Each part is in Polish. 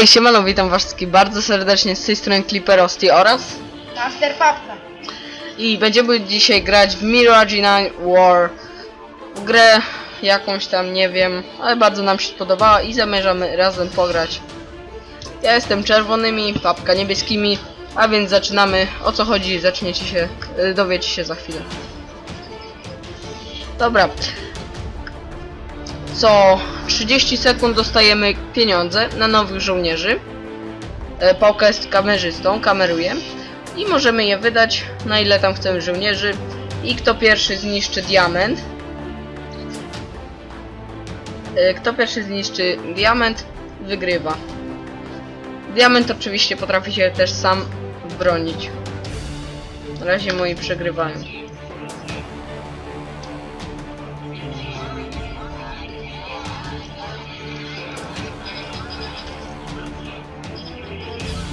Hej, siemano, witam was wszystkich bardzo serdecznie z tej strony Clipperosti oraz Master Papka. i będziemy dzisiaj grać w Mirage Nine War w grę jakąś tam, nie wiem, ale bardzo nam się spodobała i zamierzamy razem pograć. Ja jestem czerwonymi, papka niebieskimi, a więc zaczynamy. O co chodzi, zaczniecie się, y, dowiecie się za chwilę. Dobra. Co 30 sekund dostajemy pieniądze na nowych żołnierzy. E, Pałka jest kamerzystą, kameruje. I możemy je wydać na ile tam chcemy żołnierzy. I kto pierwszy zniszczy diament. e, Kto pierwszy zniszczy diament, wygrywa. Diament oczywiście potrafi się też sam bronić. Na razie moi przegrywają.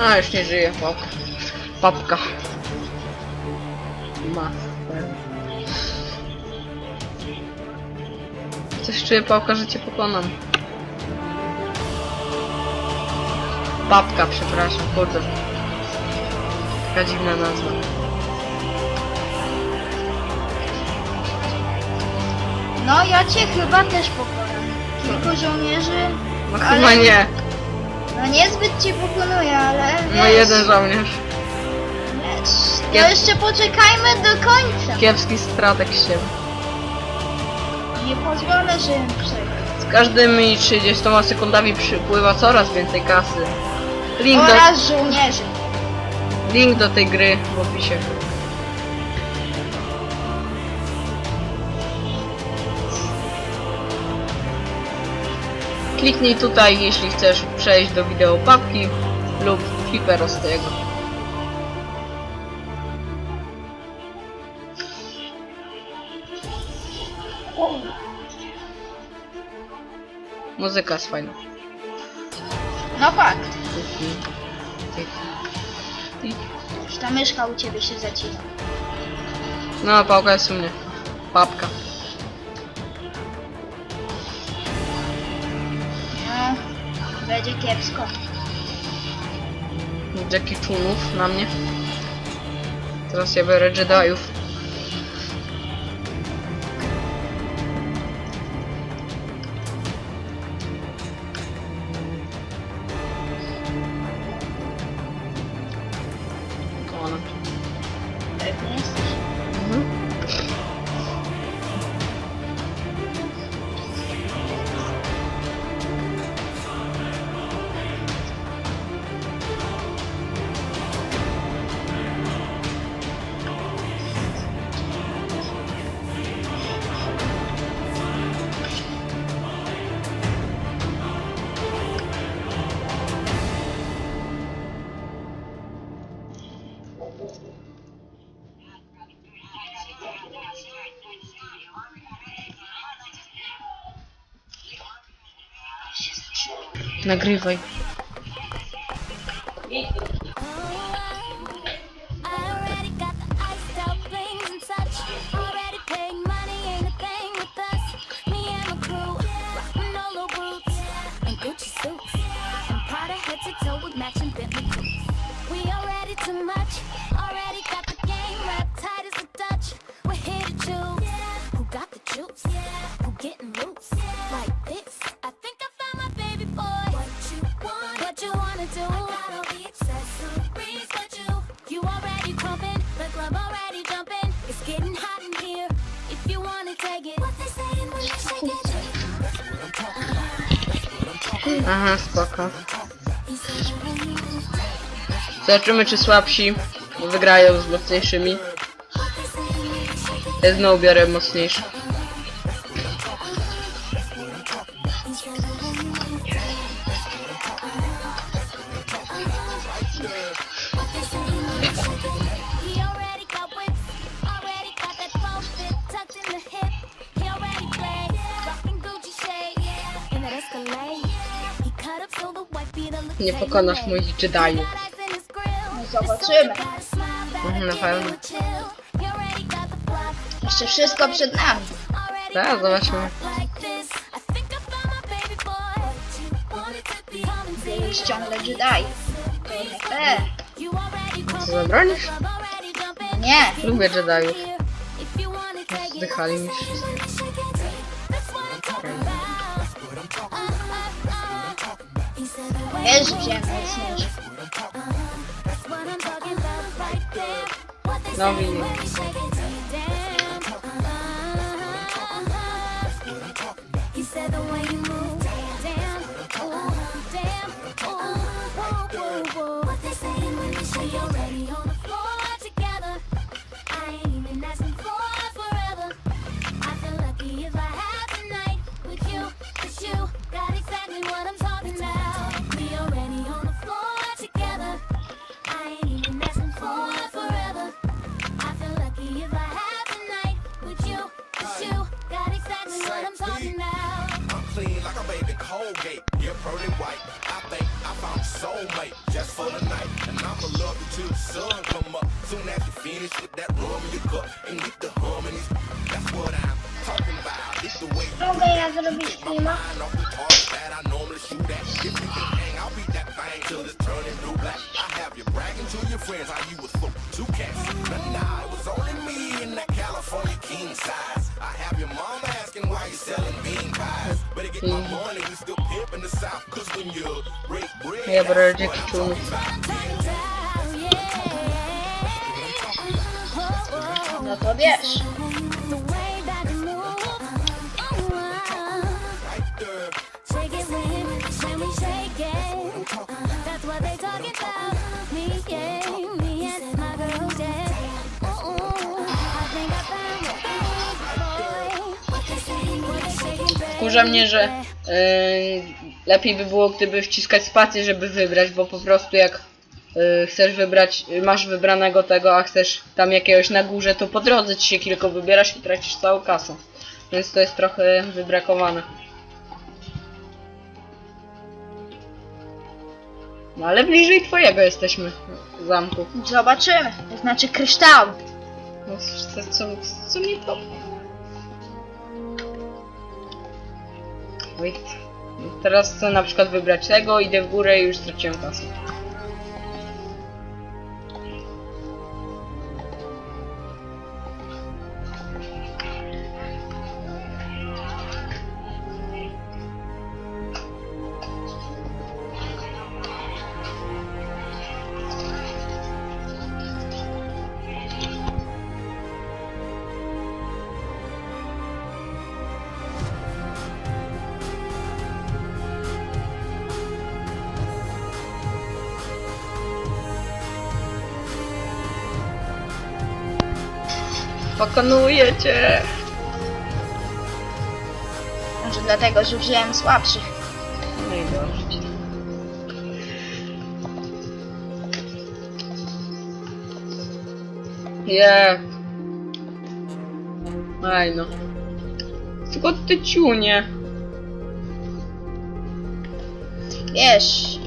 A, już nie żyje papka. Papka. Ma. Coś czuję pałka, że cię pokonam. Papka, przepraszam, kurde. Taka dziwna nazwa. No ja cię chyba też pokonam. Kilku żołnierzy. No Ale- chyba nie. No niezbyt cię pokonuję, ale No wiesz, jeden żołnierz. wiesz, Kiep- To jeszcze poczekajmy do końca. Kiepski strateg się. Nie pozwolę, żebym przegrał. Z każdymi 30 sekundami przypływa coraz więcej kasy. Link do, Oraz żołnierzy. link do tej gry w opisie. Kliknij tutaj, jeśli chcesz przejść do wideo papki lub flipera z tego. Muzyka jest fajna. No fakt. Tyki, tyki. Już ta myszka u ciebie się zacina. No, pałka jest u mnie. Papka. No, będzie kiepsko. Jackie Chunów na mnie. Teraz ja biorę Jediów. нагревай. Aha, spoko. Zobaczymy czy słabsi wygrają z mocniejszymi. Ja znowu biorę mocniejszy. Nie pokonasz moich Jediów. Grill. Zobaczymy. Mhm, na pewno. Jeszcze wszystko przed nami. Tak, zobaczmy. Już ciągle Jedi. Fair. Co zabronisz? Nie. Lubię Jediów. Zdychali mi wszyscy. Wiesz, że wziąłem mocniejszy. No widzisz. Beat that thing till it's turning blue black. I have you bragging to your friends how you was full two cats. Nah, nah, it was only me in that California king size. I have your mom asking why you selling bean pies. Better get my money, we still pimping the south. Cause when you break bread, Ja biorę that's what I'm czulów. No to wiesz. Wkurza mnie, że yy, lepiej by było, gdyby wciskać spację, żeby wybrać, bo po prostu jak yy, chcesz wybrać, masz wybranego tego, a chcesz tam jakiegoś na górze, to po drodze ci się kilka wybierasz i tracisz całą kasę. Więc to jest trochę wybrakowane. No ale bliżej twojego jesteśmy zamku. Zobaczymy. To znaczy kryształu. No, co, co, co mi to? Teraz chcę na przykład wybrać tego, idę w górę i już straciłem kasę. Pokonuję cię! Może dlatego, że wziąłem słabszych. No i dobrze. Je. Aj no. Tylko ty ciunie. Wiesz.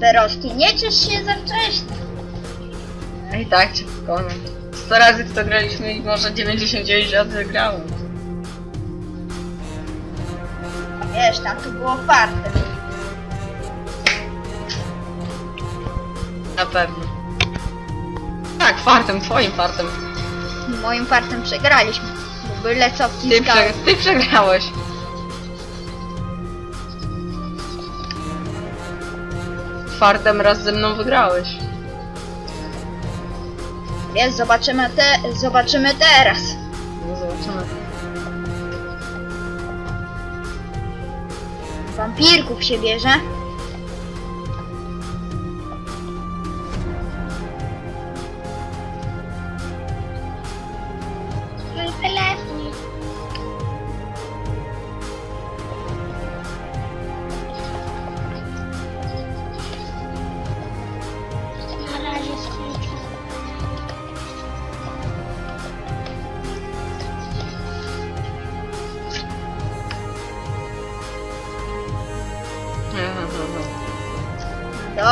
Peroski, nie ciesz się za wcześnie. Ej tak cię pokonam. 100 razy w to graliśmy i może 99 razy wygrałem. Wiesz, tam to było farte. Na pewno. Tak, fartem, twoim fartem. Moim fartem przegraliśmy. Bo byle co Ty, wciskałem. prze, ty przegrałeś. Fartem raz ze mną wygrałeś. Wiesz, zobaczymy te, zobaczymy teraz. No zobaczymy. Wampirków się bierze.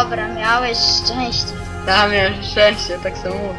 Dobra, miałeś szczęście. Ja miałem szczęście, tak samo mówię.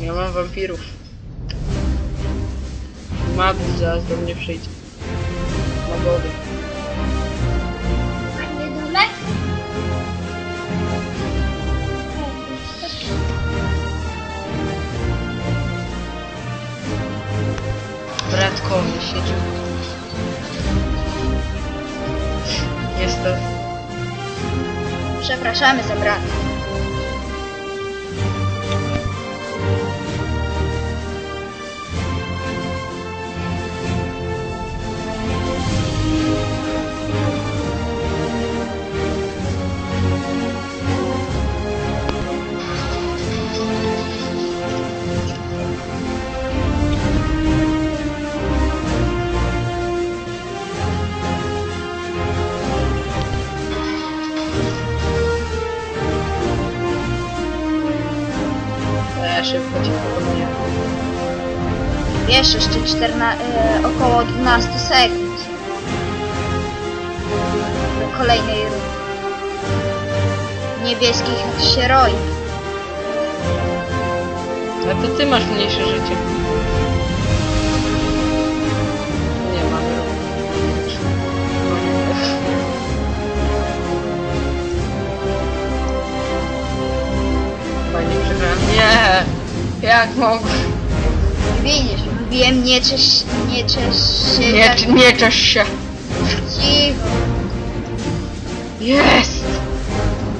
Ja mam wampirów. Magów zaraz do mnie przyjdzie. Magowy. Bratkowie siedzi. Niestety. Przepraszamy za brat. Wiesz, jeszcze 14, e, około 12 sekund. Do kolejnej rundy. Niebieskich jak się roi. A to ty masz mniejsze życie. Nie mam. Fajnie przegrałem. Nie! Jak mogę? Widzisz, mówiłem nie czesz, nie czesz się. Nie, tak nie czesz się. cicho. Jest!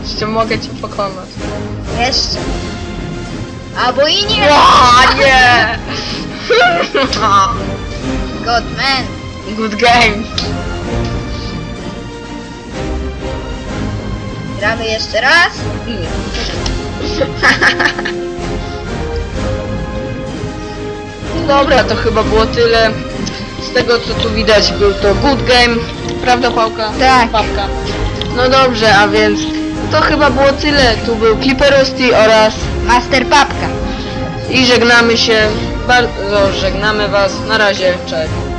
Jeszcze mogę cię pokonać. Jeszcze. Albo i nie. Ja, nie! Godman. Good game. Gramy jeszcze raz. Nie. Dobra, to chyba było tyle. Z tego co tu widać był to good game. Prawda Pałka? Tak. Pawka. No dobrze, a więc to chyba było tyle. Tu był Clipperosty oraz Master Papka. i żegnamy się. Bardzo żegnamy was. Na razie, cześć.